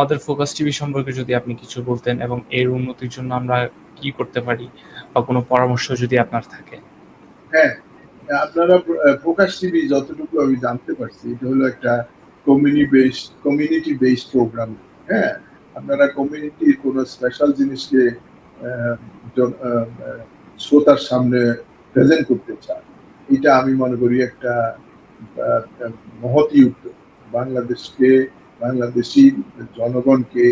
আমাদের focus TV সম্পর্কে যদি আপনি কিছু বলতেন এবং এর উন্নতির জন্য আমরা কি করতে পারি বা কোনো পরামর্শ যদি আপনার থাকে। হ্যাঁ আপনারা ফোকাস টিভি যতটুকু আমি জানতে পারছি, এটা হলো একটা community based community based program হ্যাঁ আপনারা কমিউনিটির কোনো স্পেশাল জিনিসকে শ্রোতার সামনে প্রেজেন্ট করতে চান, এটা আমি মনে করি একটা মহতি উদ্যোগ। বাংলাদেশকে বাংলাদেশি জনগণকে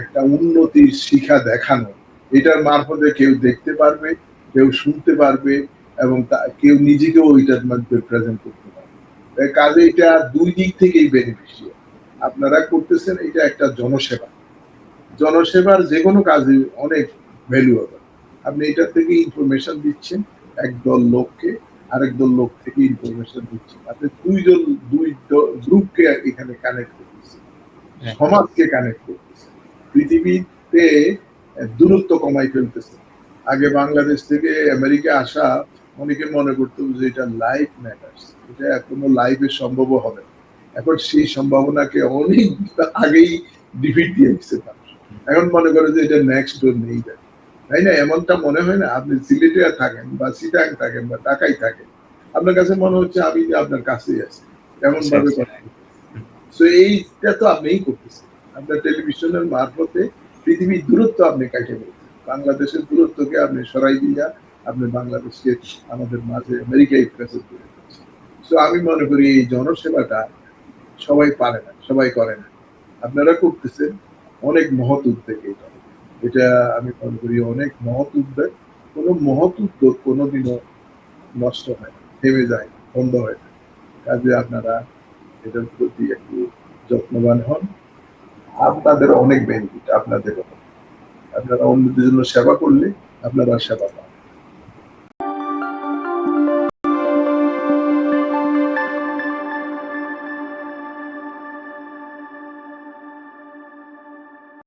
একটা উন্নতির শিখা দেখানো, এটার মারফতে কেউ দেখতে পারবে, কেউ শুনতে পারবে এবং কেউ নিজেকেও ওইটার মধ্যে প্রেজেন্ট করতে পারবে। কাজে এটা দুই দিক থেকেই বেনিফিশিয়াল আপনারা করতেছেন, এটা একটা জনসেবা। জনসেবার যে কোনো কাজে অনেক ভ্যালুয়েবল আপনি এটা থেকে ইনফরমেশন দিচ্ছেন, একদল লোককে আরেক দল লোক থেকে ইনফরমেশন দিচ্ছেন আপনি দুইজন দুই গ্রুপকে এখানে কানেক্ট করতেছেন হ্যাঁ। সমাজকে কানেক্ট করতেছে। পৃথিবীতে দূরত্ব কমাই ফেলতেছে। আগে বাংলাদেশ থেকে আমেরিকা আসা অনেকে মনে করতো যে এটা লাইফ ম্যাটার্স এটা কোনো লাইফে সম্ভব হবে। না। এখন সেই সম্ভাবনাকে অনেক আগেই ডিফিট দিয়ে দিচ্ছে এখন মনে করে যে এটা নেক্সট ডোর নেই। যায় তাই না? এমনটা মনে হয় না? আপনি সিলেটে থাকেন বা সিটাং থাকেন বা ঢাকায় থাকেন আপনার কাছে মনে হচ্ছে আমি যে আপনার কাছেই আছি এমন ভাবে কথা তো এইটা তো আপনিই করতেছেন। আপনার টেলিভিশনের মারফতে পৃথিবীর দূরত্ব আপনি কাটিয়ে বলছেন বাংলাদেশের দূরত্বকে আপনি সরাই দিয়া আপনি বাংলাদেশকে আমাদের মাঝে আমেরিকায় প্রেজেন্ট করে তো আমি মনে করি এই জনসেবাটা সবাই পারে না সবাই করে না। আপনারা করতেছেন অনেক মহৎ উদ্যোগ এটা। এটা আমি মনে করি অনেক মহৎ উদ্যোগ কোনো মহৎ উদ্যোগ কোনোদিনও নষ্ট হয় থেমে যায়, বন্ধ হয় না কাজে আপনারা এটার প্রতি একটু যত্নবান হন। আপনাদের অনেক বেনিফিট আপনাদের আপনারা অন্যদের জন্য সেবা করলে আপনারা সেবা পান।